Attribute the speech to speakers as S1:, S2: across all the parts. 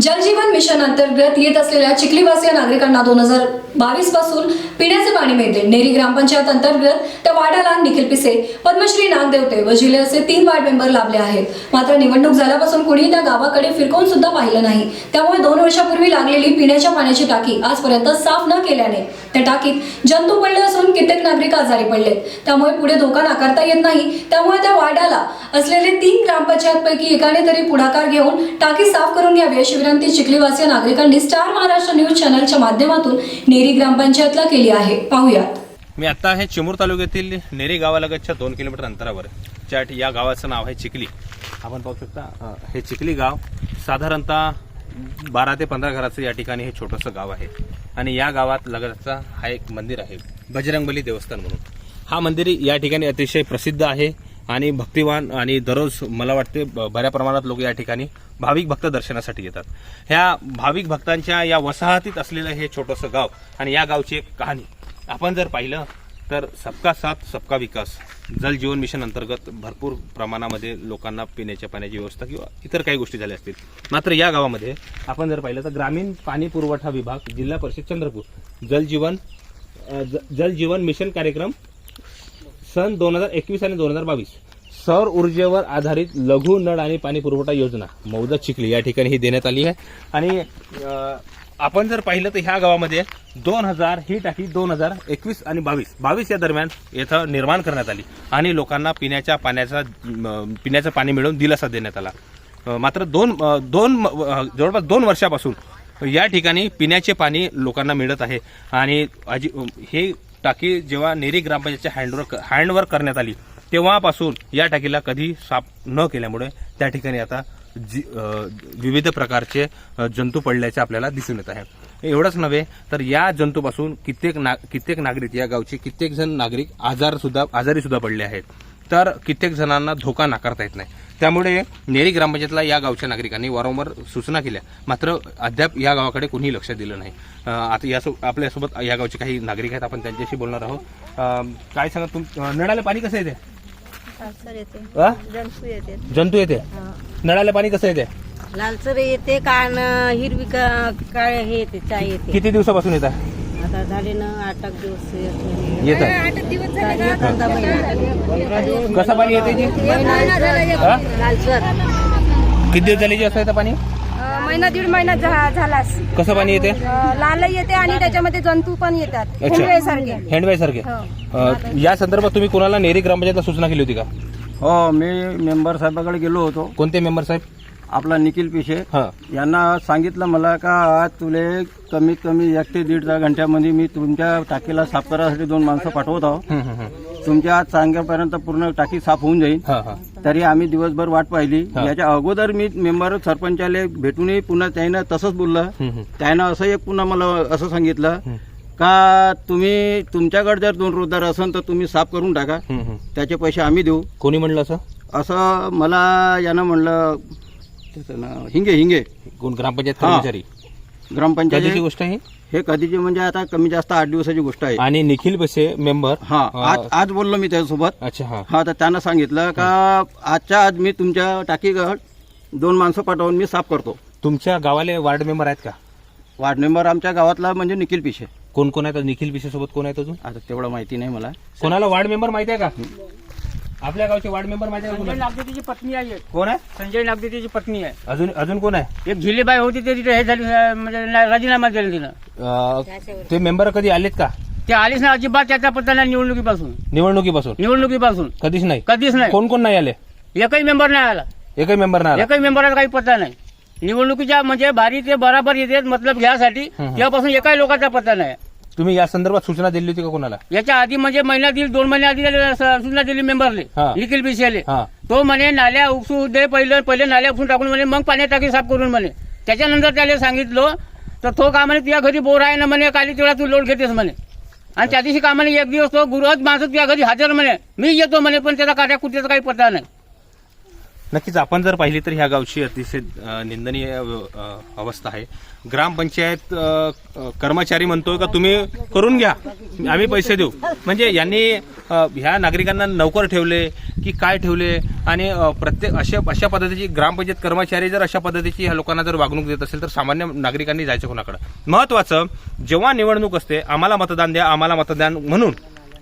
S1: जलजीवन mission अंतर्गत येत असलेल्या चिखलीवासीय नागरिकांना दोन हजार बावीसपासून पिण्याचे पाणी मिळते. नेरी ग्रामपंचायत अंतर्गत त्या वार्डाला निखिल पिसे पद्मश्री नागदेवते व जिल्ह्याचे असे तीन वार्ड मेंबर लाभले आहेत. मात्र निवडणूक झाल्यापासून कुणी त्या गावाकडे फिरकवून सुद्धा पाहिलं नाही. त्यामुळे दोन वर्षापूर्वी लागलेली पिण्याच्या पाण्याची टाकी आजपर्यंत साफ न केल्याने त्या टाकीत जंतू पडले असून कित्येक नागरिक आजारी पडलेत. त्यामुळे पुढे धोका नाकारता येत नाही. त्यामुळे त्या वार्डाला असलेले तीन ग्रामपंचायत पैकी एकाने तरी पुढाकार घेऊन टाकी साफ करून घ्यावी अशी विनंती चिखलीवासीय नागरिकांनी स्टार महाराष्ट्र न्यूज चॅनलच्या माध्यमातून नेरी ग्रामपंचायतला केली आहे. पाहुयात.
S2: मी आता आहे चिमूर तालुक्यातील नेरी गावालगतच्या दोन किलोमीटर अंतरावर. ज्या या गावाचं नाव आहे चिखली. आपण पाहू शकता हे चिखली गाव साधारणतः बारा ते पंधरा घराचं या ठिकाणी हे छोटंसं गाव आहे. आणि या गावात लगतचा हा एक मंदिर आहे बजरंगबली देवस्थान म्हणून. हा मंदिर या ठिकाणी अतिशय प्रसिद्ध आहे आणि भक्तिवान आणि दररोज मला वाटते ब- बऱ्या प्रमाणात लोक या ठिकाणी भाविक भक्त दर्शनासाठी येतात. ह्या भाविक भक्तांच्या या वसाहतीत असलेलं हे छोटंसं गाव आणि या गावची एक कहाणी. आपण जर पाहिलं तर सबका साथ सबका विकास जल जीवन मिशन अंतर्गत भरपूर प्रमाणामध्ये लोकांना पिण्याच्या पाण्याची व्यवस्था किंवा इतर काही गोष्टी झाल्या असतील. मात्र या गावामध्ये आपण जर पाहिलं तर ग्रामीण पाणी पुरवठा विभाग जिल्हा परिषद चंद्रपूर जल जीवन ज- जल जीवन मिशन कार्यक्रम सन दोन हजार एकवीस आणि दोन हजार बावीस. सौर ऊर्जेवर आधारित लघु नळ आणि पाणी पुरवठा योजना मौदा चिखली या ठिकाणी ही देण्यात आली आहे. आणि आपण जर पाहिलं तर ह्या गावामध्ये दोन हजार ही टाकी दोन हजार एकवीस आणि बावीस बावीस या दरम्यान इथं निर्माण करण्यात आली. आणि लोकांना पिण्याच्या पाण्याचा पिण्याचं पाणी मिळवून दिलासा देण्यात आला. मात्र दोन दोन जवळपास दोन वर्षापासून या ठिकाणी पिण्याचे पाणी लोकांना मिळत आहे. आणि हे टाकी जेव्हा नेरी ग्रामपंचायतच्या हँडवर हँडवर करण्यात आली तेव्हापासून या टाकीला कधी साफ न केल्यामुळे त्या ठिकाणी आता जी विविध प्रकारचे जंतू पडल्याचे आपल्याला दिसून येत आहे. एवढंच नव्हे तर या जंतूपासून कित्येक ना कित्येक नागरिक या गावचे कित्येक जण नागरिक आजार सुद्धा आजारी सुद्धा पडले आहेत. तर कित्येक जणांना धोका नाकारता येत नाही. त्यामुळे नेरी ग्रामपंचायतला या गावच्या नागरिकांनी वारंवार सूचना केल्या. मात्र अद्याप या गावाकडे कोणीही लक्ष दिलं नाही. आता या आपल्यासोबत या गावचे काही नागरिक आहेत आपण त्यांच्याशी बोलणार आहोत. काय सांगा तुम नळाला पाणी कसं येते
S3: जंतू येते.
S2: जंतू येते. नळाला पाणी कसं येते?
S3: लालसर येते कान हिरवी का- काळे हे येते चाय येते.
S2: किती दिवसापासून येत? आहे
S3: आता झाले ना आठ आठ दिवस येत नाही.
S2: येत आहे
S3: आता एखादा महिना.
S2: कसं पाणी येते जी?
S3: महिना
S2: अं?
S3: लालसर.
S2: किती दिवस झाले जी असं येतं पाणी?
S4: महिना दीड महिना झा- झालास
S2: कसं पाणी येते?
S4: लाल येते आणि त्याच्यामध्ये जंतू पण येतात.
S2: अच्छा.
S4: सारखे.
S2: हँडवाय सारखे.
S4: हो.
S2: अं, या संदर्भात तुम्ही कोणाला नेरी ग्रामपंचायतला सूचना केली होती का?
S5: हो मी मेंबर साहेबाकडे गेलो होतो.
S2: कोणते मेंबर साहेब?
S5: आपला निखिल पिशे.
S2: हा.
S5: यांना सांगितलं मला का आज तुले कमीत कमी एक ते दीड घंट्यामध्ये मी तुमच्या टाकीला साफ करायसाठी दोन माणसं पाठवत आहो.
S2: हम्म, हम्म, हम्म.
S5: तुमच्या आज सांगेपर्यंत पूर्ण टाकी साफ होऊन जाईल.
S2: हा हा.
S5: तरी आम्ही दिवसभर वाट पाहिली.
S2: हा.
S5: याच्या अगोदर मी मेंबर सरपंचाले भेटूनही पुन्हा त्यानं तसंच बोललं.
S2: हम्म, हम्म.
S5: त्यानं असं एक पुन्हा मला असं सांगितलं. का तुम्ही तुमच्याकडे जर दोन रोजदार असेल तर तुम्ही साफ करून टाका.
S2: हम्म, हम्म.
S5: त्याचे पैसे आम्ही देऊ.
S2: कोणी म्हणलं असं?
S5: असं मला यानं म्हणलं त्याचं नाव हिंगे हिंगे.
S2: कोण? ग्रामपंचायत
S5: हा.
S2: कर्मचारी. कधीची
S5: ग्रामपंचायत
S2: गोष्ट आहे?
S5: हे कधीची म्हणजे आता कमी जास्त आठ दिवसाची गोष्ट आहे.
S2: आणि निखिल बसे मेंबर
S5: हा आज आज बोललो मी त्याच्यासोबत.
S2: अच्छा हा.
S5: हा तर त्यानं सांगितलं का आजच्या आज मी तुमच्या टाकीगड दोन माणसं पाठवून मी साफ करतो.
S2: तुमच्या गावाले वार्ड मेंबर आहेत का?
S5: वार्ड मेंबर आमच्या गावातला म्हणजे निखिल पिशे.
S2: कोण कोण आहेत? निखिल पिसे सोबत कोण आहेत अजून?
S5: आता तेवढं माहिती नाही मला.
S2: कोणाला वार्ड मेंबर माहिती आहे का? आपल्या गावचे वार्ड मेंबर का
S6: संजय? नागदेतीची पत्नी आहे एक.
S2: कोण आहे?
S6: संजय नागदेतीची पत्नी आहे.
S2: अजून अजून कोण आहे?
S6: एक झिलेबाई होती ते तिथे हे झाली अं, म्हणजे ना- राजीनामा दिला तिनं.
S2: अं, ते मेंबर कधी आलेत का?
S6: ते आलीच ना अजिबात त्याचा पत्ता नाही निवडणुकीपासून.
S2: निवडणुकीपासून?
S6: निवडणुकीपासून.
S2: कधीच नाही?
S6: कधीच नाही.
S2: कोण कोण नाही आले?
S6: एकही मेंबर नाही आला.
S2: एकही मेंबर नाही आला.
S6: एकही मेंबरला काही पत्ता नाही. निवडणुकीच्या म्हणजे बारी ते बराबर येते मतलब घ्यासाठी. तेव्हापासून एकाही लोकांचा पत्ता नाही.
S2: तुम्ही या संदर्भात सूचना दिली होती का कोणाला?
S6: याच्या आधी म्हणजे महिना दीड दोन महिन्या आधी स- सूचना दिली मेंबरले
S2: हा.
S6: निखिल
S2: हा.
S6: तो म्हणे नाल्या उपसू दे पहिलं पहिले नाल्या उपसून टाकून म्हणे मग पाणी टाकी साफ करून म्हणे. त्याच्यानंतर त्याला सांगितलं तर तो का म्हणे तुझ्या घरी बोर आहे ना म्हणे काली तेवढा तू लोड घेतेस म्हणे. आणि त्या दिवशी का म्हणे एक दिवस तो गुरुवार माणसं तुझ्या घरी हजर म्हणे. मी येतो म्हणे पण त्याचा काट्या कुठेचा काही पत्ता नाही.
S2: नक्कीच आपण जर पाहिली तर ह्या गावची अतिशय निंदनीय अवस्था आहे. ग्रामपंचायत कर्मचारी म्हणतोय का तुम्ही करून घ्या. आम्ही पैसे देऊ. म्हणजे यांनी ह्या नागरिकांना नोकर ठेवले की काय ठेवले आणि प्रत्येक अशा अशा पद्धतीची ग्रामपंचायत कर्मचारी जर अशा पद्धतीची ह्या लोकांना जर वागणूक देत असेल तर सामान्य नागरिकांनी जायचं कोणाकडे? महत्वाचं जेव्हा निवडणूक असते आम्हाला मतदान द्या आम्हाला मतदान म्हणून.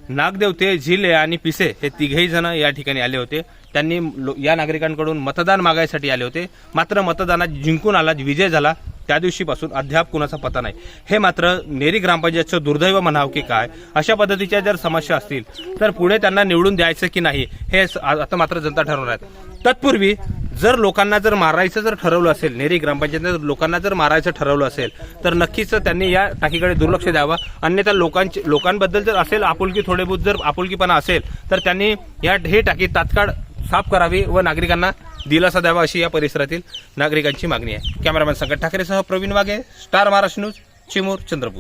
S2: नागदेवते झिले आणि पिसे हे तिघेही जण या ठिकाणी आले होते. त्यांनी लो- या नागरिकांकडून मतदान मागायसाठी आले होते. मात्र मतदानात जिंकून आला विजय झाला त्या दिवशीपासून अद्याप कुणाचा पता नाही. हे मात्र नेरी ग्रामपंचायतचं दुर्दैव म्हणावं की काय? अशा पद्धतीच्या जर समस्या असतील तर पुढे त्यांना निवडून द्यायचं की नाही हे आता मात्र जनता ठरवणार आहेत. तत्पूर्वी जर लोकांना जर मारायचं जर ठरवलं असेल नेरी ग्रामपंचायत जर लोकांना जर मारायचं ठरवलं असेल तर नक्कीच त्यांनी या टाकीकडे दुर्लक्ष द्यावं. अन्यथा लोकांची लोकांबद्दल जर असेल आपुलकी थोडेबहुत जर आपुलकीपणा असेल तर त्यांनी या हे टाकी तात्काळ साफ करावी व नागरिकांना दिलासा द्यावा अशी या परिसरातील नागरिकांची मागणी आहे. कॅमेरामॅन संकट ठाकरेसह प्रवीण वाघे स्टार महाराष्ट्र न्यूज चिमूर चंद्रपूर.